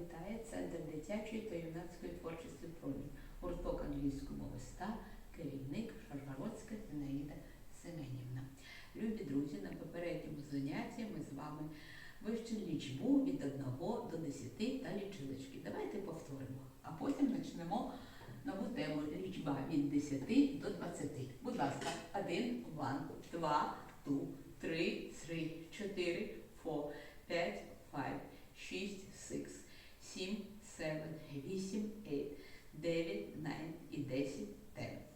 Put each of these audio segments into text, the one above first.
Вітає Центр дитячої та юнацької творчості промінь. Гурток англійської мови ста, керівник Шаргородська Зінаїда Семенівна. Любі друзі, на попередньому занятті ми з вами вивчили лічбу від 1 до 10 та лічилочки. Давайте повторимо, а потім почнемо нову тему лічба від 10 до 20. Будь ласка, 1, 1, 2, 2, 3, 3, 4, 4, 5, 5, 6, 6, 7, 7, 8, 8, 9, 9 і 10, 10.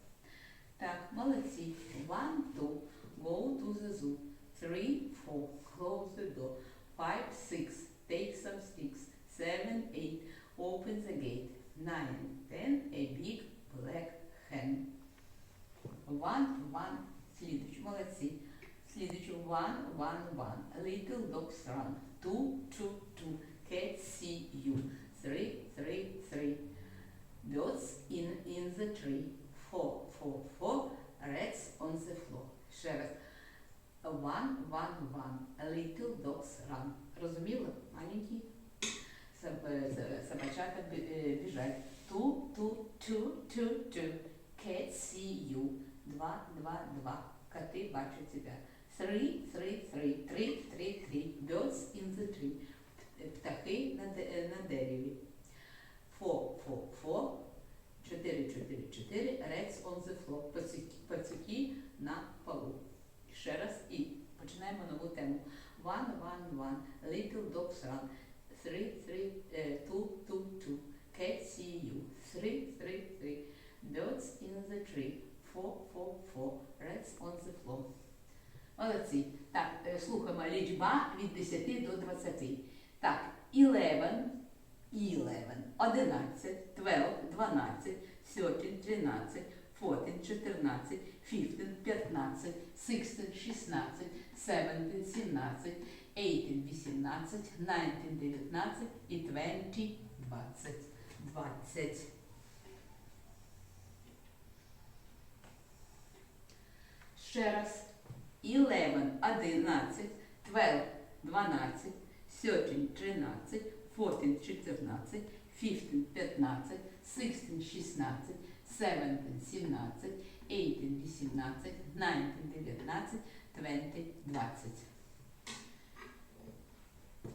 Так, молодці. One, two, go to the zoo. Three, four, close the door. Five, six, take some sticks. Seven, eight, open the gate. Nine, ten, a big black hen. One, one, слідуючий, молодці. Слідуючий, one, one, one. Little dogs run. Two, two, two. Cats see you. Three, three, three. Birds in, in the tree. Four, four, four. Rats on the floor. Ще раз. One, one, one. Little dogs run. Розуміло? Маленькі соб- е, з- собачата бі- е, біжать. Two, two, two, two, two. Cats see you. Два, два, два. Коти бачать тебе. Three, three, three. Три, три, три. Birds in the tree. П- Птахи Floor. Пацюки, на полу. Ще раз і починаємо нову тему. One, one, one. Little dogs run. Three, three, е, two, two, two. Cats see you. Three, three, three. Birds in the tree. Four, four, four. Rats on the floor. Молодці. Так, е, слухаємо лічба від 10 до 20. Так, 11, 11, 11, 12, 12, 13, 13, 14, 14, 15, 15, 16, 16, 17, 17, 18, 18, 19, 19 і 20, 20, 20. Ще раз. 11, 11, 12, 12, 13, 13, 14, 14, 15, 15, 16, 16, 17, 17, 18, 18, 19, 19, 20, 20.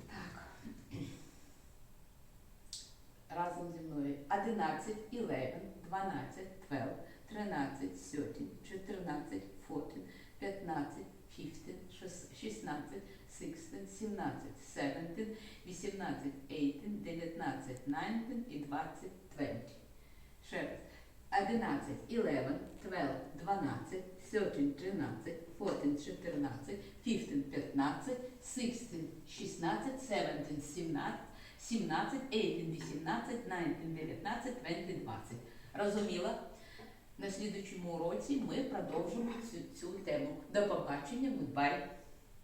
Так. Разом зі мною 11, 11, 12, 12, 13, 13, 14, 14, 15, 15, 16, 16, 17, 17, 18, 18, 19, 19 і 20, 20. Ще раз. 11, 11, 12, 12, 13, 13, 14, 14, 15, 15, 16, 16, 17, 17, 17, 18, 18, 19, 19, 20, 20. Розуміла? На слідучому уроці ми продовжимо цю, цю тему. До побачення, goodbye!